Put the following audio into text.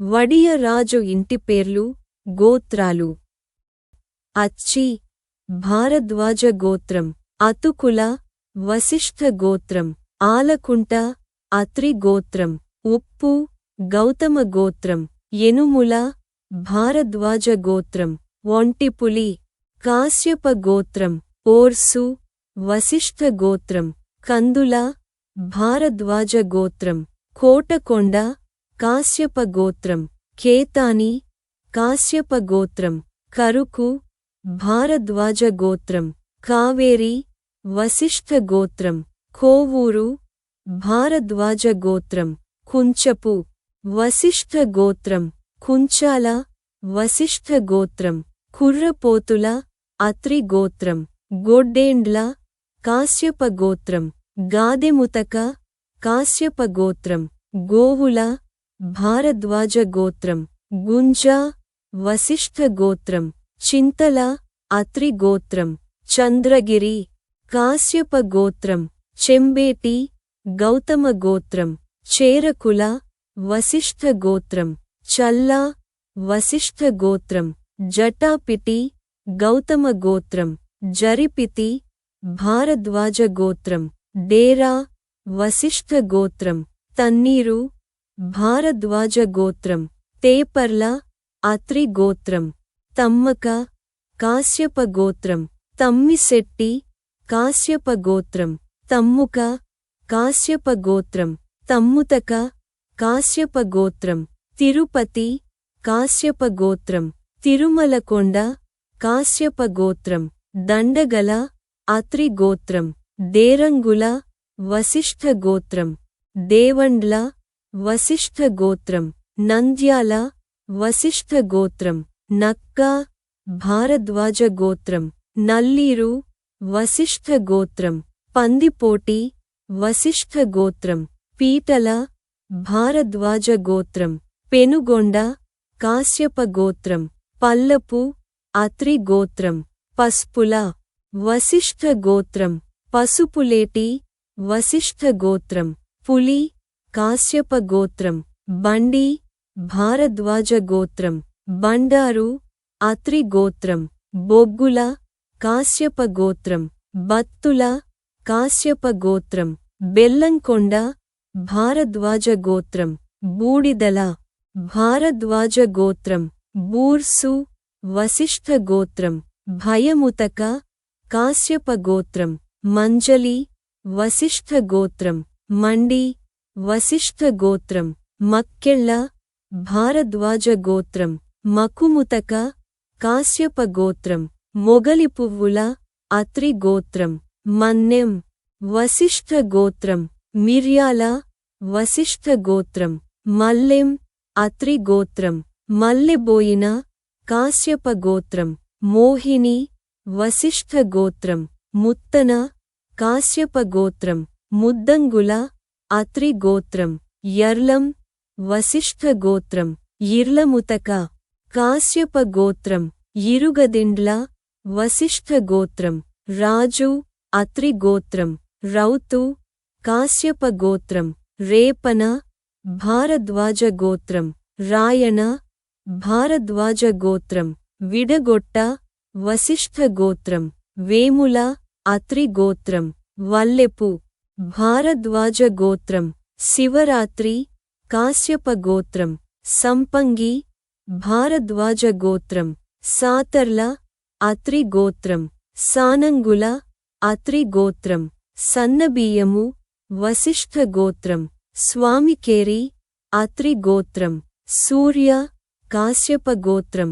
వడియ రాజు ఇంటి పేర్లు గోత్రాలు. అచ్చి భారద్వాజ గోత్రం అతుకుల వశిష్ఠ గోత్రం ఆలకుంట అత్రి గోత్రం ఉప్పు గౌతమ గోత్రం ఎనుముల భారద్వాజ గోత్రం ఒంటిపులి కాశ్యప గోత్రం ఓర్సు వశిష్ఠ గోత్రం కందుల భారద్వాజ గోత్రం కోటకొండ కాశ్యప గోత్రం కేతాని కాశ్యప గోత్రం కరుకు భారద్వాజ గోత్రం కావేరి వశిష్ఠ గోత్రం కోవూరు భారద్వాజ గోత్రం కుంచపు వశిష్ఠ గోత్రం కుంచాల వశిష్ఠ గోత్రం కుర్రపోతుల అత్రి గోత్రం గొడ్డేండ్ల కాశ్యప గోత్రం గాదెముతక కాశ్యప గోత్రం గోవుల భారద్వాజ గోత్రం గుంజ వశిష్ఠ గోత్రం చింతల అత్రి గోత్రం చంద్రగిరి కాశ్యప గోత్రం చెంబేటి గౌతమ గోత్రం చేరకుల వశిష్ఠ గోత్రం చల్లా వశిష్ఠ గోత్రం జటాపిటి గౌతమ గోత్రం జరిపితి భారద్వాజ గోత్రం డేరా వశిష్ఠ గోత్రం తన్నీరు భారద్వాజ గోత్రం తేపర్ల అత్రి గోత్రం తమ్మక కాశ్యప గోత్రం తమ్మిశెట్టి కాశ్యప గోత్రం తమ్ముక కాశ్యప గోత్రం తమ్ముతక కాశ్యప గోత్రం తిరుపతి కాశ్యప గోత్రం తిరుమలకొండ కాశ్యప గోత్రం దండగల అత్రి గోత్రం దేరంగుల వశిష్ఠ గోత్రం దేవండ్ల వశిష్ఠ గోత్రం నంద్యాల వశిష్ఠ గోత్రం నక్క భారద్వాజ గోత్రం నల్లీరు వశిష్ఠ గోత్రం పందిపోటి వశిష్ఠ గోత్రం పీటల భారద్వాజ గోత్రం పెనుగొండ కాశ్యప గోత్రం పల్లపు అత్రి గోత్రం పస్పుల వశిష్ఠ గోత్రం పసుపులేటి వశిష్ఠ గోత్రం పులి కాశ్యప గోత్రం బండి భారద్వాజ గోత్రం బండారు అత్రి గోత్రం బొగ్గుల కాశ్యప గోత్రం బత్తుల కాశ్యప గోత్రం బెల్లంకొండ భారద్వాజ గోత్రం బూడిదల భారద్వాజ గోత్రం బూర్సు వశిష్ఠ గోత్రం భయముతక కాశ్యప గోత్రం మంజలి వశిష్ఠ గోత్రం మండి వశిష్ఠ గోత్రం మక్కెళ్ళ భారద్వాజ గోత్రం మకుముతక కాశ్యప గోత్రం మొగలి పువ్వుల అత్రి గోత్రం మన్నెం వశిష్ఠ గోత్రం మిర్యాల వశిష్ఠ గోత్రం మల్లెం అత్రి గోత్రం మల్లెబోయిన కాశ్యప గోత్రం మోహిని వశిష్ఠ గోత్రం ముత్తన కాశ్యప గోత్రం ముద్దంగుల అత్రి గోత్రం యర్లం వశిష్ఠ గోత్రం ఇర్లముతక కాశ్యప గోత్రం ఇరుగదిండ్ల వశిష్ఠ గోత్రం రాజు అత్రి గోత్రం రౌతు కాశ్యప గోత్రం రేపన భారద్వాజ గోత్రం రాయణ భారద్వాజ గోత్రం విడగొట్ట వశిష్ఠ గోత్రం వేముల అత్రి గోత్రం వల్లెపు భారద్వాజ గోత్రం శివరాత్రి కాశ్యప గోత్రం సంపంగి భారద్వాజ గోత్రం సాతర్ల అత్రి గోత్రం సానంగుల అత్రి గోత్రం సన్నబియ్యము వశిష్ఠ గోత్రం స్వామికేరి అత్రి గోత్రం సూర్య కాశ్యప గోత్రం